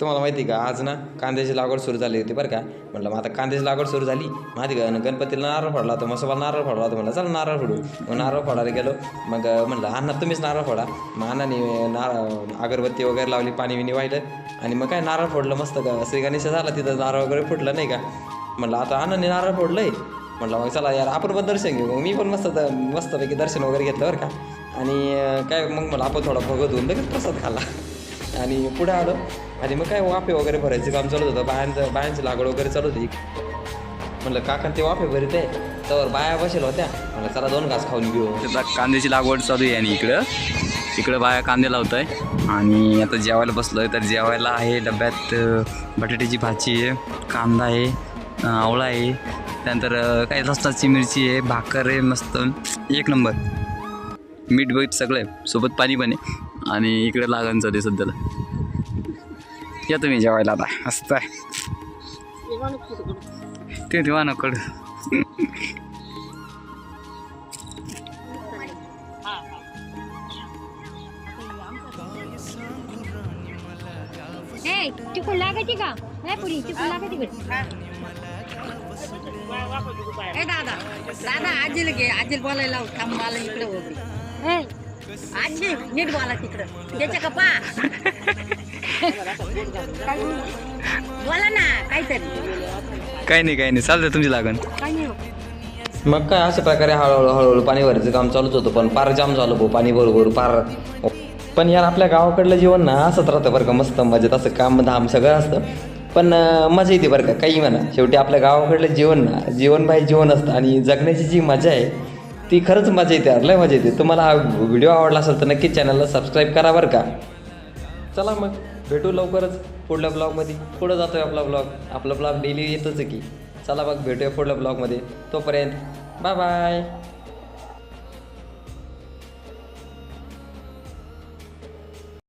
तुम्हाला माहिती का? आज ना कांद्याची लागवड सुरू झाली होती बरं का? म्हटलं मग आता कांद्याची लागवड सुरू झाली. माहिती का? गणपतीला नारळ फोडला होता. मग सोबत नारळ फोडला होता. म्हटलं चला नारळ फोडू. मग नारळ फोडायला गेलो. मग म्हणलं अण्णा तुम्हीच नारळ फोडा. मग अण्णाने नारळ अगरबत्ती वगैरे लावली पाणी बिणी वाहिलं. आणि मग काय नारळ फोडलं मस्त का? श्री गणेश झाला तिथं नारळ वगैरे फुटलं नाही का? म्हणलं आता अण्णाने नारळ फोडलंय. म्हटलं मग चला यार आपण पण दर्शन घेऊ. मग मी पण मस्त मस्तपैकी दर्शन वगैरे घेतलं बरं का? आणि काय मग मला आपण थोडा भगत होऊन लगेच प्रसाद खाल्ला. आणि पुढे आलो. आणि मग काय वाफे वगैरे भरायचं काम चालू होतं. बायांचं बायांची लागवड वगैरे चालू होती. म्हणलं काका ते वाफे भरीत. आहे त्यावर बाया बसेल होत्या. म्हणलं चला दोन घास खाऊन घेऊ. त्याचा कांद्याची लागवड चालू आहे आणि इकडं. इकडं बाया कांदे लावत आहे आणि आता जेवायला बसलो आहे तर जेवायला आहे डब्यात बटाट्याची भाजी आहे कांदा आहे आवळा आहे. त्यानंतर काही काय लसणाची मिरची आहे भाकर आहे मस्त. एक नंबर. मीठ बीठ सगळं आहे. सोबत पाणी पण आहे. आणि इकडे लागण चालू आहे सध्याला. या तुम्ही जेवायला आता. मस्त आहे. ते ठेवा ना कड ए तिकून लागायची का? नाही पुरी तिकून लागायची ए दादा दादा आजीला घे. आजीला बोलायला लाव. थांब मला इकडे होते ए. आजी नीट बोला तिकडं. त्याच्या का पा? बोला ना काहीतरी काही नाही काही नाही. चालतं तुमची लागण. नाही मग काय अशा प्रकारे हळूहळू हळूहळू पाणी भरायचं काम चालूच होतं पण पार जाम झालो भाऊ पाणी बरोबर पार. पण यार आपल्या गावाकडलं जीवन ना असंच राहतं बरं का मस्त मजेत असं काम धाम सगळं असतं. पण अं, मजा येते बरं का काही म्हणा. शेवटी आपल्या गावाकडलं जीवन ना जीवन बाई जीवन असतं आणि जगण्याची जी मजा आहे ती खरंच मजा येते यार लय मजा येते. तुम्हाला हा व्हिडिओ आवडला असेल तर नक्कीच चॅनलला सबस्क्राईब करा बरं का. चला मग. भेटू लवकरच पुढल्या ब्लॉगमध्ये. पुढं जातोय आपला ब्लॉग. आपला ब्लॉग डेली येतोच आहे की. चला मग भेटूया पुढल्या ब्लॉगमध्ये. तोपर्यंत बाय बाय